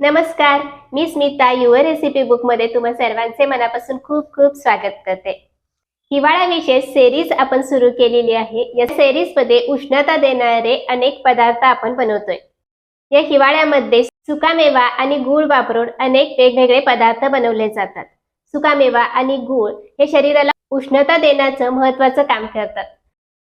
नमस्कार मी Smita your recipe बुकमध्ये तुम्हा सर्वांचे मनापासून खूप खूप स्वागत करते. हिवाळा विशेष सेरीज आपण सुरू केलेली आहे. या सेरीजमध्ये उष्णता देणारे अनेक पदार्थ आपण बनवतोय. या हिवाळ्यामध्ये सुकामेवा आणि गूळ वापरून अनेक वेगवेगळे पदार्थ बनवले जातात. सुकामेवा आणि गूळ हे शरीराला उष्णता देण्याचं महत्वाचं काम करतात.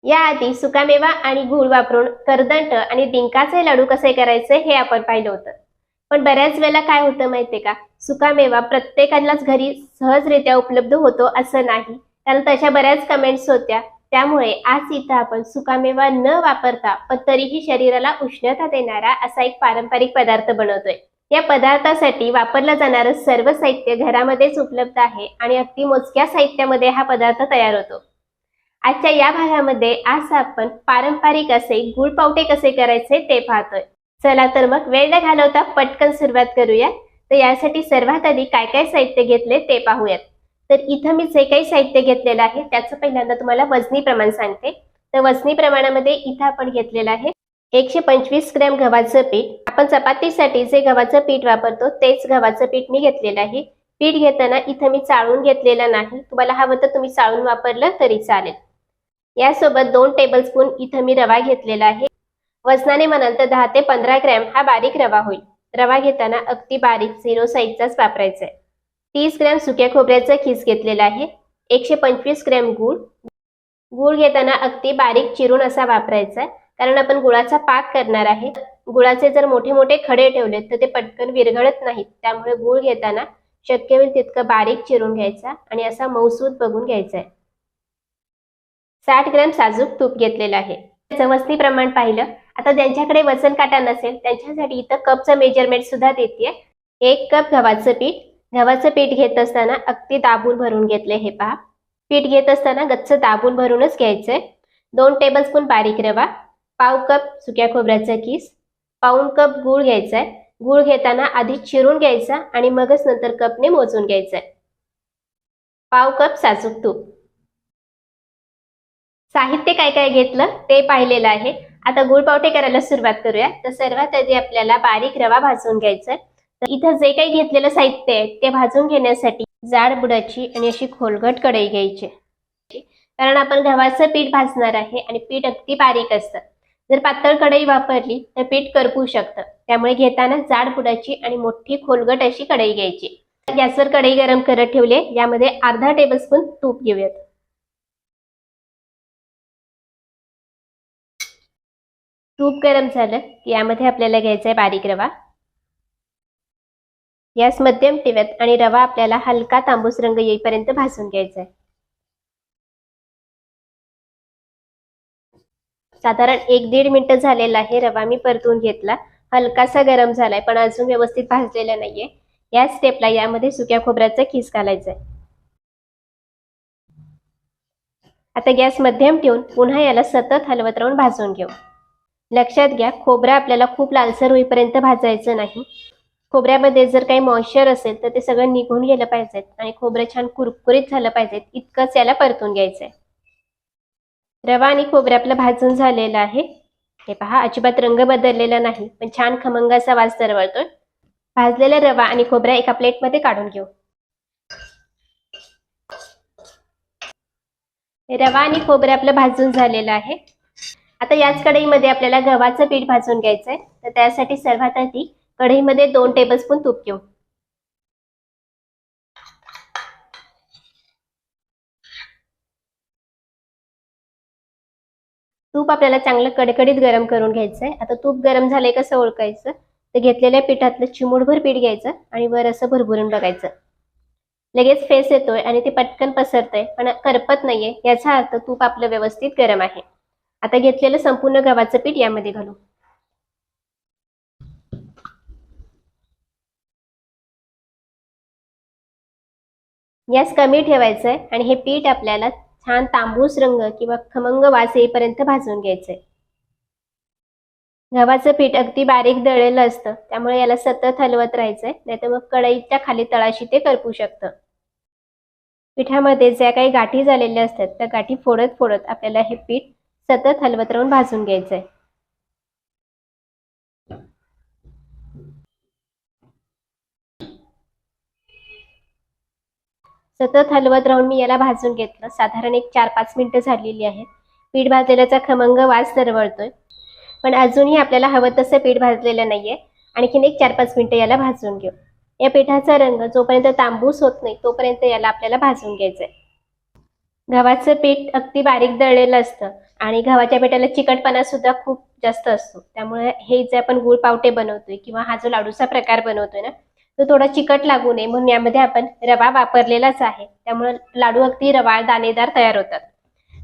याआधी सुकामेवा आणि गूळ वापरून करदंट आणि डिंकाचे लाडू कसे करायचे हे आपण पाहिलं होतं. पण बऱ्याच वेळेला काय होतं माहितीये का? सुकामेवा प्रत्येकालाच घरी सहजरित्या उपलब्ध होतो असं नाही. कारण तशा बऱ्याच कमेंट्स होत्या. त्यामुळे आज इथं आपण सुकामेवा न वापरता पण तरीही शरीराला उष्णता देणारा असा एक पारंपरिक पदार्थ बनवतोय. या पदार्थासाठी वापरलं जाणारं सर्व साहित्य घरामध्येच उपलब्ध आहे आणि अगदी मोजक्या साहित्यामध्ये हा पदार्थ तयार होतो. आजच्या या भागामध्ये आज आपण पारंपरिक असे गुळ पावटे कसे करायचे ते पाहतोय. चला तर मग वेळ न घालवता पटकन सुरुवात करूया. तर यासाठी सर्वात आधी काय काय साहित्य घेतले ते पाहूयात. तर इथं मी जे काही साहित्य घेतलेलं आहे त्याचं पहिल्यांदा तुम्हाला वजनी प्रमाण सांगते. तर वजनी प्रमाणामध्ये इथं आपण घेतलेलं आहे एकशे पंचवीस ग्रॅम गव्हाचं पीठ. आपण चपातीसाठी जे गव्हाचं पीठ वापरतो तेच गव्हाचं पीठ मी घेतलेलं आहे. पीठ घेताना इथं मी चाळून घेतलेलं नाही. तुम्हाला हवं तर तुम्ही चाळून वापरलं तरी चालेल. यासोबत दोन टेबलस्पून इथं मी रवा घेतलेला आहे. वजनाने म्हणाल तर दहा ते पंधरा ग्रॅम हा बारीक रवा होईल. रवा घेताना अगदी बारीक झिरो साईजचाच वापरायचा आहे तीस ग्रॅम सुक्या खोबऱ्याचा खीस घेतलेला आहे. एकशे पंचवीस ग्रॅम गूळ. गूळ घेताना अगदी बारीक चिरून असा वापरायचा आहे कारण आपण गुळाचा पाक करणार आहे. गुळाचे जर मोठे मोठे खडे ठेवले तर ते पटकन विरघळत नाहीत. त्यामुळे गूळ घेताना शक्य होईल तितकं बारीक चिरून घ्यायचा आणि असा मऊसूद बघून घ्यायचा आहे साठ ग्रॅम साजूक तूप घेतलेलं आहे. वजनी प्रमाण पाहिलं आता ज्यांच्याकडे वजन काटा नसेल त्यांच्यासाठी इथं कपचं मेजरमेंट सुद्धा देते एक कप गव्हाचं पीठ. गव्हाचं पीठ घेत असताना अगदी दाबून भरून घेतले हे पहा. पीठ घेत असताना गच्च दाबून भरूनच घ्यायचंय. दोन टेबलस्पून बारीक रवा. पाव कप सुक्या खोबऱ्याचा किस. पाऊन कप गूळ घ्यायचा आहे गूळ घेताना आधी चिरून घ्यायचा आणि मगच नंतर कपने मोजून घ्यायचंय. पाव कप साजूक तूप. साहित्य काय काय घेतलं? ते पाहिलेलं आहे. आता गुळपावटे करायला सुरुवात करूया. तर सर्वात आधी आपल्याला बारीक रवा भाजून घ्यायचा तर इथं जे काही घेतलेलं साहित्य आहे ते भाजून घेण्यासाठी जाड बुडाची आणि अशी खोलगट कढई घ्यायची. कारण आपण गव्हाचं पीठ भाजणार आहे आणि पीठ अगदी बारीक असतं. जर पातळ कढई वापरली तर पीठ करपू शकतं. त्यामुळे घेताना जाड बुडाची आणि मोठी खोलगट अशी कढई घ्यायची. गॅसवर कढई गरम करत ठेवले. यामध्ये अर्धा टेबलस्पून तूप घेऊयात. तूप गरम झालं की यामध्ये आपल्याला घ्यायचा आहे बारीक रवा. गॅस मध्यम ठेवत आणि रवा आपल्याला हलका तांबूस रंग येईपर्यंत भाजून घ्यायचा आहे साधारण एक दीड मिनिट झालेला आहे रवा मी परतून घेतला. हलकासा गरम झालाय पण अजून व्यवस्थित भाजलेला नाहीये. या स्टेपला यामध्ये सुक्या खोबऱ्याचा खीस घालायचा आहे आता गॅस मध्यम ठेवून पुन्हा याला सतत हलवत राहून भाजून घेऊ. लक्षात घ्या खोबरं आपल्याला खूप लालसर होईपर्यंत भाजायचं नाही. खोबऱ्यामध्ये जर काही मॉइश्चर असेल तर ते सगळं निघून गेलं पाहिजेत आणि खोबरं छान कुरकुरीत झालं पाहिजेत इतकंच याला परतून घ्यायचंय. रवा आणि खोबरं आपलं भाजून झालेलं आहे. हे पहा अजिबात रंग बदललेला नाही पण छान खमंगाचा वास दरवळतोय. भाजलेला रवा आणि खोबरा एका प्लेटमध्ये काढून घेऊ. रवा आणि खोबरं आपलं भाजून झालेलं आहे. आता याच कढईमध्ये आपल्याला गव्हाचं पीठ भाजून घ्यायचंय. तर त्यासाठी सर्वात आधी कढईमध्ये दोन टेबलस्पून तूप घेऊ. तूप आपल्याला चांगलं कडकडीत गरम करून घ्यायचंय. आता तूप गरम झालंय कसं ओळखायचं? तर घेतलेल्या पिठातलं चिमूडभर पीठ घ्यायचं आणि वर असं भरभरून बघायचं. लगेच फेस येतोय आणि ते पटकन पसरतंय पण करपत नाहीये. याचा अर्थ तूप आपलं व्यवस्थित गरम आहे. आता घेतलेलं संपूर्ण गव्हाचं पीठ यामध्ये घालू. गॅस कमी ठेवायचं आहे आणि हे पीठ आपल्याला छान तांबूस रंग किंवा खमंग वास येईपर्यंत भाजून घ्यायचंय. गव्हाचं पीठ अगदी बारीक दळलेलं असतं त्यामुळे याला सतत हलवत राहायचंय नाहीतर मग कढईच्या खाली तळाशी ते करपू शकतं. पिठामध्ये ज्या काही गाठी झालेल्या असतात त्या गाठी फोडत फोडत आपल्याला हे पीठ सतत हलवत राहून भाजून घ्यायचंय. सतत हलवत राहून मी याला भाजून घेतलं. साधारण एक चार पाच मिनिटं झालेली आहेत. पीठ भाजलेल्याचा खमंग वास दरवळतोय. पण अजूनही आपल्याला हवं तसं पीठ भाजलेलं नाहीये. आणखीन एक चार पाच मिनिटं याला भाजून घेऊ. या पिठाचा रंग जोपर्यंत तांबूस होत नाही तोपर्यंत याला आपल्याला भाजून घ्यायचंय. गव्हाचं पीठ अगदी बारीक दळलेलं असतं आणि गव्हाच्या पिठाला चिकटपणा सुद्धा खूप जास्त असतो. त्यामुळे हे जे आपण गुळ पावटे बनवतोय किंवा हा जो लाडूचा प्रकार बनवतोय ना तो थोडा चिकट लागू नये म्हणून यामध्ये आपण रवा वापरलेलाच आहे. त्यामुळे लाडू अगदी रवाळ दाणेदार तयार होतात.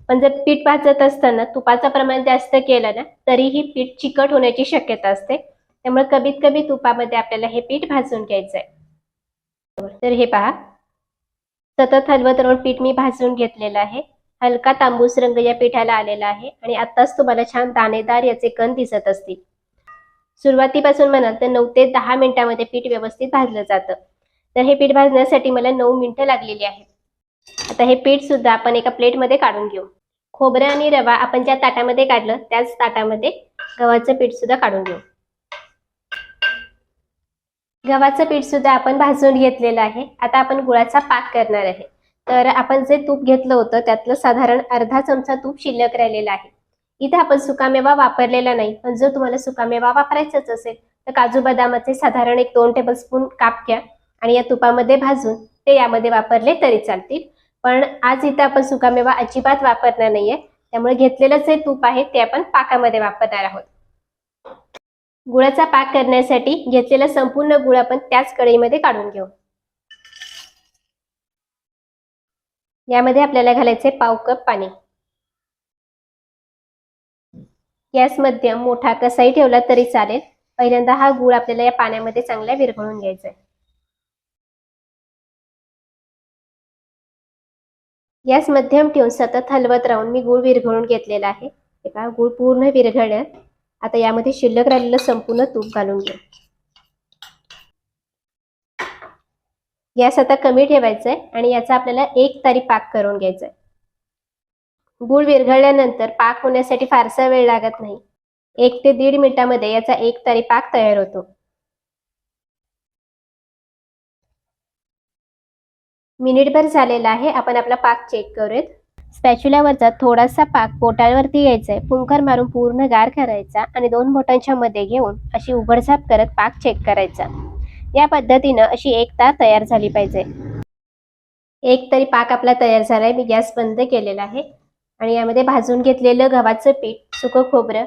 पण जर पीठ भाजत असताना तुपाचं प्रमाण जास्त केलं ना तरीही पीठ चिकट होण्याची शक्यता असते. त्यामुळे कमीत कमी तुपामध्ये आपल्याला हे पीठ भाजून घ्यायचंय. तर हे पहा. सतत हलवत राहून पीठ मी भाजून घेतलेलं आहे. हलका तांबूस रंग या पिठाला आलेला आहे आणि आत्ताच तुम्हाला छान दाणेदार याचे कण दिसत असतील. सुरुवातीपासून म्हणाल तर नऊ ते दहा मिनिटांमध्ये पीठ व्यवस्थित भाजलं जातं. तर हे पीठ भाजण्यासाठी मला नऊ मिनिटं लागलेली आहेत. आता हे पीठ सुद्धा आपण एका प्लेटमध्ये काढून घेऊ. खोबरं आणि रवा आपण ज्या ताटामध्ये काढलं त्याच ताटामध्ये गव्हाचं पीठ सुद्धा काढून घेऊ. गव्हाचं पीठ सुद्धा आपण भाजून घेतलेलं आहे. आता आपण गुळाचा पाक करणार आहे. तर आपण जे तूप घेतलं होतं त्यातलं साधारण अर्धा चमचा तूप शिल्लक राहिलेला आहे. इथे आपण सुकामेवा वापरलेला नाही. पण जर तुम्हाला सुकामेवा वापरायचाच असेल तर काजू बदामाचे साधारण एक दोन टेबलस्पून काप घ्या आणि या तुपामध्ये भाजून ते यामध्ये वापरले तरी चालतील. पण आज इथं आपण सुकामेवा अजिबात वापरणार नाहीये. त्यामुळे घेतलेलं जे तूप आहे ते आपण पाकामध्ये वापरणार आहोत. गुळाचा पाक करण्यासाठी घेतलेला संपूर्ण गुळ आपण त्याच कढईमध्ये काढून घेऊ. यामध्ये आपल्याला घालायचे पाव कप पाणी. गॅस मध्यम मोठा कसाही ठेवला तरी चालेल. पहिल्यांदा हा गुळ आपल्याला या पाण्यामध्ये चांगला विरघळून घ्यायचा आहे. गॅस मध्यम ठेवून सतत हलवत राहून मी गुळ विरघळून घेतलेला आहे. एका गुळ पूर्ण विरघळण्यात आता यामध्ये शिल्लक राहिलेलं संपूर्ण तूप घालून घेऊ गॅस आता कमी ठेवायचा आहे आणि याचा आपल्याला एक तारी पाक करून घ्यायचा आहे गुळ विरघळल्यानंतर पाक होण्यासाठी फारसा वेळ लागत नाही. एक ते दीड मिनिटामध्ये याचा एक तारी पाक तयार होतो. मिनिटभर झालेला आहे. आपण आपला पाक चेक करूयात. स्पॅच्युलावरचा थोडासा पाक पोटावरती यायचा आहे फुंकर मारून पूर्ण गार करायचा आणि दोन बोटांच्या मध्ये घेऊन अशी उघडझाप करत पाक चेक करायचा. या पद्धतीनं अशी एक तार तयार झाली पाहिजे. एक तरी पाक आपला तयार झालाय. मी गॅस बंद केलेला आहे आणि यामध्ये भाजून घेतलेलं गव्हाचं पीठ सुकं खोबरं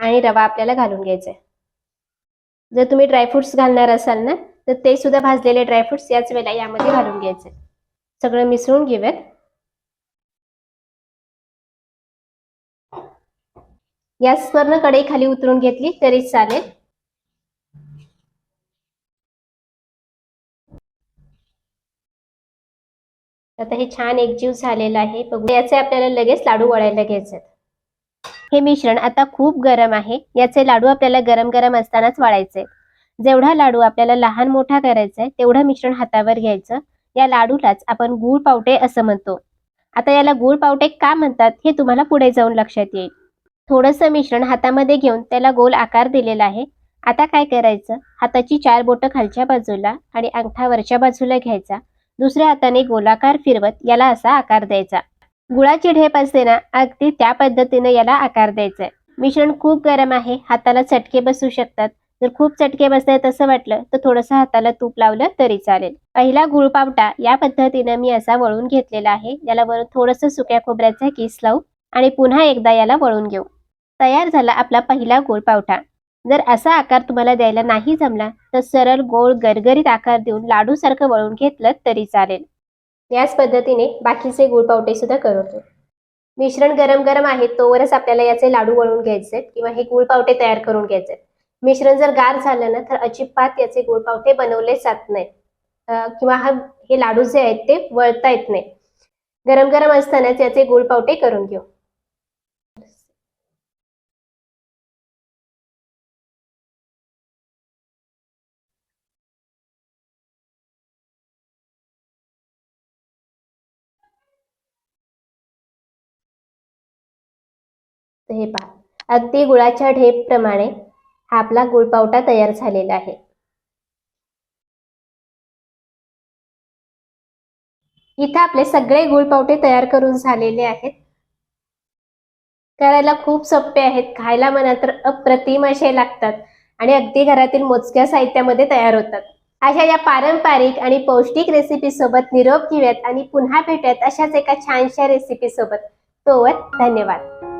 आणि रवा आपल्याला घालून घ्यायचा आहे जर तुम्ही ड्रायफ्रुट्स घालणार असाल ना तर ते सुद्धा भाजलेले ड्रायफ्रुट्स याच वेळेला यामध्ये घालून घ्यायचे सगळं मिसळून घेऊयात. गॅसवरनं कढई खाली उतरून घेतली तरी चालेल. आता हे छान एकजीव झालेलं आहे. बघू याचे आपल्याला लगेच लाडू वळायला घ्यायचे हे मिश्रण आता खूप गरम आहे. याचे लाडू आपल्याला गरम गरम असतानाच वाळायचे जेवढा लाडू आपल्याला लहान मोठा करायचा आहे तेवढं मिश्रण हातावर घ्यायचं. या लाडूलाच आपण गुळ पावटे असं म्हणतो. आता याला गुळ पावटे का म्हणतात हे तुम्हाला पुढे जाऊन लक्षात येईल. थोडंसं मिश्रण हातामध्ये घेऊन त्याला गोल आकार दिलेला आहे. आता काय करायचं? हाताची चार बोटं खालच्या बाजूला आणि अंगठा वरच्या बाजूला घ्यायचा. दुसऱ्या हाताने गोलाकार फिरवत याला असा आकार द्यायचा. गुळाची ढेप असते ना अगदी त्या पद्धतीने याला आकार द्यायचा मिश्रण खूप गरम आहे. हाताला चटके बसू शकतात. जर खूप चटके बसतायत असं वाटलं तर थोडंसं हाताला तूप लावलं तरी चालेल. पहिला गुळपावटा या पद्धतीनं मी असा वळून घेतलेला आहे. याला वरून थोडंसं सुक्या खोबऱ्याचा किस लावू आणि पुन्हा एकदा याला वळून घेऊ. तयार झाला आपला पहिला गुळपावटा जर असा आकार तुम्हाला द्यायला नाही जमला तर सरळ गोड गरगरीत आकार देऊन लाडूसारखं वळून घेतलं तरी चालेल. याच पद्धतीने बाकीचे गुळपावटे सुद्धा करतो. मिश्रण गरम गरम आहे तोवरच आपल्याला याचे लाडू वळून घ्यायचे किंवा हे गुळपावटे तयार करून घ्यायचे मिश्रण जर गार झालं ना तर अजिबात याचे गुळपावटे बनवले जात नाहीत. किंवा हा हे लाडू जे आहेत ते वळता येत नाही. गरम गरम असतानाच याचे गुळपावटे करून घेऊ. हे पहा. अगदी गुळाच्या ढेप प्रमाणे हा आपला गुळपावटा तयार झालेला आहे. इथं आपले सगळे गुळपावटे तयार करून झालेले आहेत. करायला खूप सोपे आहेत. खायला म्हणाल तर अप्रतिम असे लागतात आणि अगदी घरातील मोजक्या साहित्यामध्ये तयार होतात. अशा या पारंपरिक आणि पौष्टिक रेसिपी सोबत निरोप घेऊयात आणि पुन्हा भेटूयात अशाच एका छानशा रेसिपी सोबत. तोवर धन्यवाद.